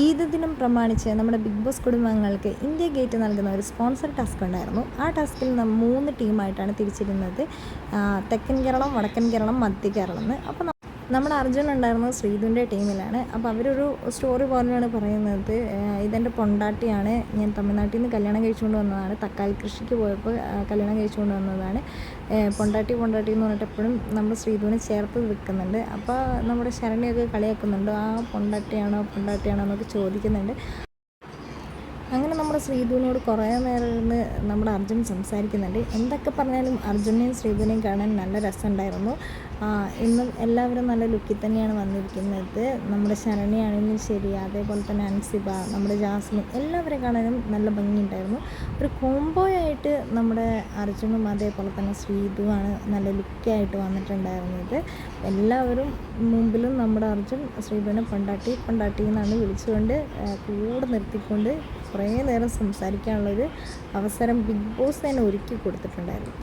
ഈദ് ദിനം പ്രമാണിച്ച് നമ്മുടെ ബിഗ് ബോസ് കുടുംബാംഗങ്ങൾക്ക് ഇന്ത്യ ഗേറ്റ് നൽകുന്ന ഒരു സ്പോൺസർ ടാസ്ക് ഉണ്ടായിരുന്നു. ആ ടാസ്കിൽ മൂന്ന് ടീമായിട്ടാണ് തിരിച്ചിരുന്നത്. തെക്കൻ കേരളം വടക്കൻ കേരളം മധ്യ കേരളം എന്ന്. അപ്പോൾ നമ്മുടെ അർജുൻ ഉണ്ടായിരുന്നത് ശ്രീധുവിന്റെ ടീമിലാണ്. അപ്പോൾ അവരൊരു സ്റ്റോറി പോലെയാണ് പറയുന്നത് ഇതെന്റെ പൊണ്ടാട്ടിയാണ്. ഞാൻ തമിഴ്നാട്ടിൽ നിന്ന് കല്യാണം കഴിച്ചുകൊണ്ട് വന്നതാണ്. തക്കാളി കൃഷിക്ക് പോയപ്പോൾ കല്യാണം കഴിച്ചുകൊണ്ട് വന്നതാണ്. പൊണ്ടാട്ടി പൊണ്ടാട്ടി എന്ന് പറഞ്ഞിട്ട് എപ്പോഴും നമ്മൾ ശ്രീധുവിനെ ചേർത്ത് വെക്കുന്നുണ്ട് അപ്പോൾ നമ്മുടെ ശരണിയൊക്കെ കളിയാക്കുന്നുണ്ട്? ആ പൊണ്ടാട്ടിയാണോ പൊണ്ടാട്ടിയാണോ എന്നൊക്കെ ചോദിക്കുന്നുണ്ട്. അങ്ങനെ നമ്മുടെ ശ്രീധുവിനോട് കുറേ നേരം ഇരുന്ന് നമ്മുടെ അർജുൻ സംസാരിക്കുന്നുണ്ട്. എന്തൊക്കെ പറഞ്ഞാലും അർജുനെയും ശ്രീധുവിനെയും കാണാൻ നല്ല രസമുണ്ടായിരുന്നു. ഇന്നും എല്ലാവരും നല്ല ലുക്കിൽ തന്നെയാണ് വന്നിരിക്കുന്നത്. നമ്മുടെ ശരണ്യാണെങ്കിലും ശരി അതേപോലെ തന്നെ അൻസിബ നമ്മുടെ ജാസ്മിൻ എല്ലാവരെ കാണാനും നല്ല ഭംഗിയുണ്ടായിരുന്നു. ഒരു കോംബോ ആയിട്ട് നമ്മുടെ അർജുനും അതേപോലെ തന്നെ ശ്രീതുവാണ് നല്ല ലുക്കായിട്ട് വന്നിട്ടുണ്ടായിരുന്നത്. എല്ലാവരും മുമ്പിലും നമ്മുടെ അർജുൻ ശ്രീതുവിനെ പൊണ്ടാട്ടി പൊണ്ടാട്ടി എന്നാണ് വിളിച്ചുകൊണ്ട് കൂടെ നിർത്തിക്കൊണ്ട് കുറേ നേരം സംസാരിക്കാനുള്ളൊരു അവസരം ബിഗ് ബോസ് തന്നെ ഒരുക്കി കൊടുത്തിട്ടുണ്ടായിരുന്നു.